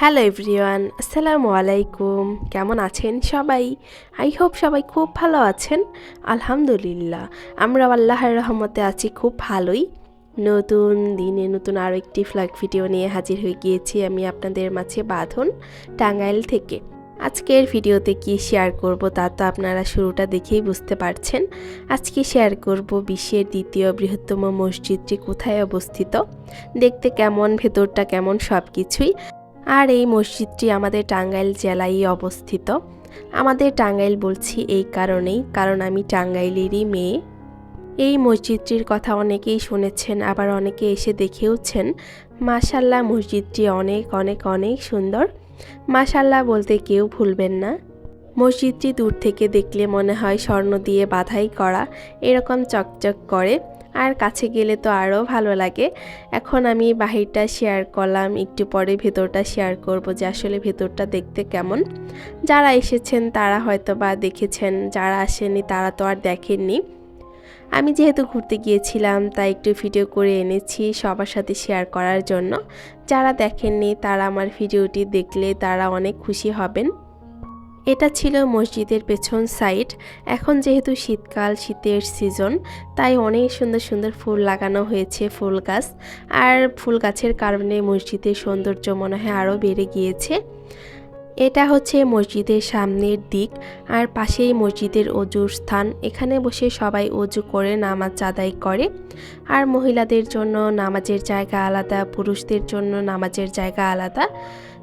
Hello everyone আসসালামু আলাইকুম কেমন আছেন সবাই? আই হোপ সবাই খুব ভালো আছেন। আলহামদুলিল্লাহ। আমরা আল্লাহর রহমতে আছি, খুব ভালোই। নতুন দিনে নতুন আরও একটি ফ্ল্যাগ ভিডিও নিয়ে হাজির হয়ে গিয়েছি আমি আপনাদের মাঝে বাঁধন টাঙ্গাইল থেকে। আজকের ভিডিওতে কি শেয়ার করব তা তো আপনারা শুরুটা দেখেই বুঝতে পারছেন। আজকে শেয়ার করব বিশ্বের দ্বিতীয় বৃহত্তম মসজিদটি কোথায় অবস্থিত? দেখতে কেমন, ভেতরটা কেমন সব কিছুই আর এই মসজিদটি আমাদের টাঙ্গাইল জেলায় অবস্থিত। আমাদের টাঙ্গাইল বলছি এই কারণেই, কারণ আমি টাঙ্গাইলেরই মেয়ে। এই মসজিদটির কথা অনেকেই শুনেছেন, আবার অনেকে এসে দেখেওছেন। মাশাল্লাহ, মসজিদটি অনেক অনেক অনেক সুন্দর। মাশাল্লাহ বলতে কেউ ভুলবেন না। মসজিদটি দূর থেকে দেখলে মনে হয় স্বর্ণ দিয়ে বাধাই করা, এরকম চকচক করে। আর কাছে গেলে তো আরও ভালো লাগে। এখন আমি বাহিরটা শেয়ার করলাম, একটু পরে ভেতরটা শেয়ার করব যে আসলে ভেতরটা দেখতে কেমন। যারা এসেছেন তারা হয়তো বা দেখেছেন, যারা আসেনি তারা তো আর দেখেননি। আমি যেহেতু ঘুরতে গিয়েছিলাম, তাই একটু ভিডিও করে এনেছি সবার সাথে শেয়ার করার জন্য। যারা দেখেননি তারা আমার ভিডিওটি দেখলে তারা অনেক খুশি হবেন। এটা ছিল মসজিদের পেছন সাইড এখন যেহেতু শীতকাল, শীতের সিজন তাই অনেক সুন্দর সুন্দর ফুল লাগানো হয়েছে ফুল গাছ। আর ফুল গাছের কারণে মসজিদের সৌন্দর্য মনে হয় আরও বেড়ে গিয়েছে। এটা হচ্ছে মসজিদের সামনের দিক, আর পাশেই মসজিদের অজুর স্থান। এখানে বসে সবাই অজু করে, নামাজ আদায় করে। আর মহিলাদের জন্য নামাজের জায়গা আলাদা, পুরুষদের জন্য নামাজের জায়গা আলাদা।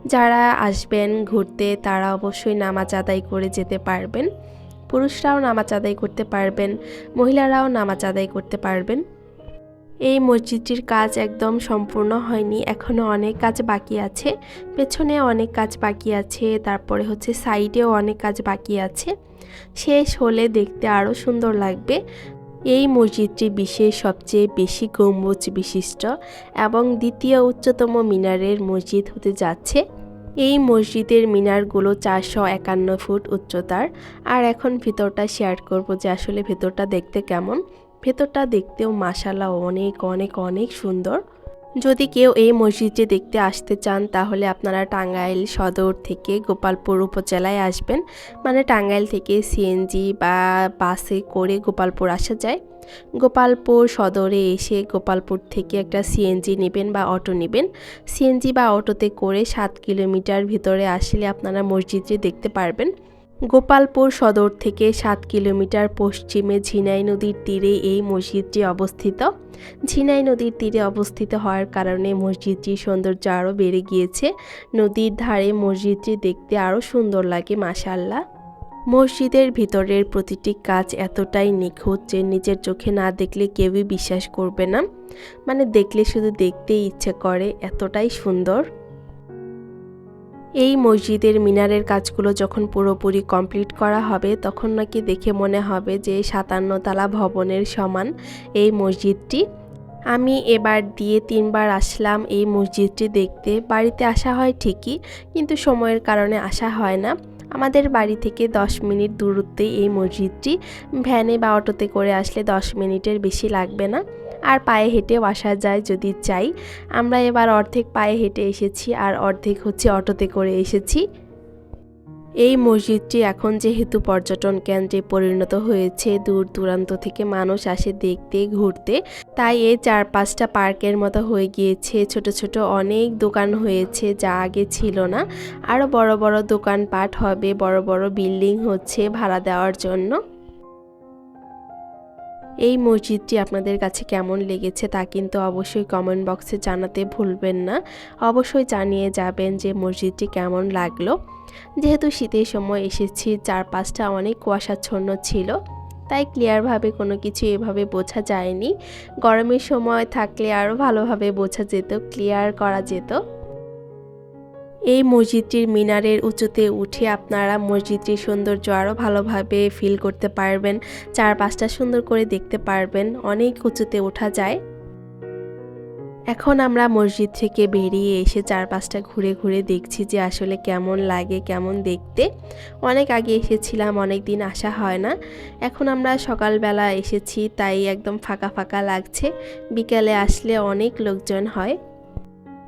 যারা আসবেন ঘুরতে, তারা অবশ্যই নামাজ আদায় করে যেতে পারবেন। পুরুষরাও নামাজ আদায় করতে পারবেন, মহিলারাও নামাজ আদায় করতে পারবেন। এই মসজিদটির কাজ একদম সম্পূর্ণ হয়নি এখনও অনেক কাজ বাকি আছে, পেছনে অনেক কাজ বাকি আছে, তারপরে হচ্ছে সাইডেও অনেক কাজ বাকি আছে। শেষ হলে দেখতে আরও সুন্দর লাগবে। এই মসজিদটি বিশ্বের সবচেয়ে বেশি গম্বুজ বিশিষ্ট এবং দ্বিতীয় উচ্চতম মিনারের মসজিদ হতে যাচ্ছে। এই মসজিদের মিনারগুলো চারশো একান্ন ফুট উচ্চতার। আর এখন ভিতরটা শেয়ার করব যে আসলে ভেতরটা দেখতে কেমন। ভেতরটা দেখতেও মাসাল্লাহ অনেক অনেক অনেক সুন্দর। যদি কেউ এই মসজিদটি দেখতে আসতে চান, তাহলে আপনারা টাঙ্গাইল সদর থেকে গোপালপুর উপজেলায় আসবেন। মানে টাঙ্গাইল থেকে সিএনজি বা বাসে করে গোপালপুর আসা যায়। গোপালপুর সদরে এসে গোপালপুর থেকে একটা সিএনজি নেবেন বা অটো নেবেন। সিএনজি বা অটোতে করে সাত কিলোমিটার ভিতরে আসলে আপনারা মসজিদটি দেখতে পারবেন। গোপালপুর সদর থেকে সাত কিলোমিটার পশ্চিমে ঝিনাই নদীর তীরে এই মসজিদটি অবস্থিত। ঝিনাই নদীর তীরে অবস্থিত হওয়ার কারণে মসজিদটির সৌন্দর্য আরও বেড়ে গিয়েছে। নদীর ধারে মসজিদটি দেখতে আরও সুন্দর লাগে মাসাল্লাহ মসজিদের ভিতরের প্রতিটি কাজ এতটাই নিখুঁত যে নিজের চোখে না দেখলে কেউই বিশ্বাস করবে না। মানে দেখলে শুধু দেখতেই ইচ্ছে করে, এতটাই সুন্দর। এই মসজিদের মিনারের কাজগুলো যখন পুরোপুরি কমপ্লিট করা হবে, তখন নাকি দেখে মনে হবে যে সাতান্ন তালা ভবনের সমান এই মসজিদটি। আমি এবার দিয়ে তিনবার আসলাম এই মসজিদটি দেখতে। বাড়িতে আসা হয় ঠিকই, কিন্তু সময়ের কারণে আসা হয় না। আমাদের বাড়ি থেকে 10 মিনিট দূরত্বে এই মসজিদটি। ভ্যানে বা অটোতে করে আসলে 10 মিনিটের বেশি লাগবে না। আর পায়ে হেঁটেও আসা যায় যদি চাই। আমরা এবার অর্ধেক পায়ে হেঁটে এসেছি আর অর্ধেক হচ্ছে অটোতে করে এসেছি। এই মসজিদটি এখন যেহেতু পর্যটন কেন্দ্রে পরিণত হয়েছে, দূর দূরান্ত থেকে মানুষ আসে দেখতে, ঘুরতে। তাই এই চার পাঁচটা পার্কের মতো হয়ে গিয়েছে। ছোট ছোট অনেক দোকান হয়েছে যা আগে ছিল না। আরও বড় বড় দোকানপাট হবে, বড় বড় বিল্ডিং হচ্ছে ভাড়া দেওয়ার জন্য। এই মসজিদটি আপনাদের কাছে কেমন লেগেছে তা কিন্তু অবশ্যই কমেন্ট বক্সে জানাতে ভুলবেন না। অবশ্যই জানিয়ে যাবেন যে মসজিদটি কেমন লাগল। যেহেতু শীতের সময় এসেছি, চারপাশটা অনেক কুয়াশাচ্ছন্ন ছিল, তাই ক্লিয়ারভাবে কোনো কিছু এভাবে বোঝা যায়নি। গরমের সময় থাকলে আরও ভালোভাবে বোঝা যেত ক্লিয়ার করা যেত। এই মসজিদটির মিনারের উঁচুতে উঠে আপনারা মসজিদটির সৌন্দর্য আরও ভালোভাবে ফিল করতে পারবেন, চারপাশটা সুন্দর করে দেখতে পারবেন, অনেক উঁচুতে ওঠা যায়। এখন আমরা মসজিদ থেকে বেরিয়ে এসে চারপাশটা ঘুরে ঘুরে দেখছি যে আসলে কেমন লাগে, কেমন দেখতে। অনেক আগে এসেছিলাম, অনেক দিন আসা হয় না। এখন আমরা সকালবেলা এসেছি, তাই একদম ফাঁকা ফাঁকা লাগছে। বিকালে আসলে অনেক লোকজন হয়।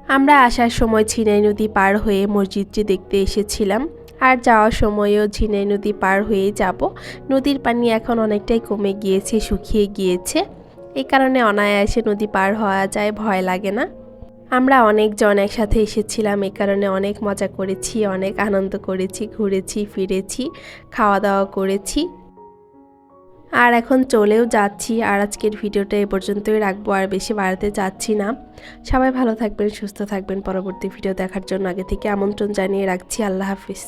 আমরা আসার সময় ছিনাই নদী পার হয়ে মসজিদটি দেখতে এসেছিলাম। আর যাওয়ার সময়ও ঝিনাই নদী পার হয়ে যাব। নদীর পানি এখন অনেকটাই কমে গিয়েছে, শুকিয়ে গিয়েছে। এই কারণে অনায়াসে নদী পার হওয়া যায়, ভয় লাগে না। আমরা অনেকজন একসাথে এসেছিলাম। এই কারণে অনেক মজা করেছি, অনেক আনন্দ করেছি, ঘুরেছি, ফিরেছি খাওয়া দাওয়া করেছি। আর এখন চলেও যাচ্ছি, আর আজকের ভিডিওটা এ পর্যন্তই রাখব, আর বেশি বাড়াতে যাচ্ছি না। সবাই ভালো থাকবেন, সুস্থ থাকবেন, পরবর্তী ভিডিও দেখার জন্য আগে থেকে আমন্ত্রণ জানিয়ে রাখছি, আল্লাহ হাফিজ।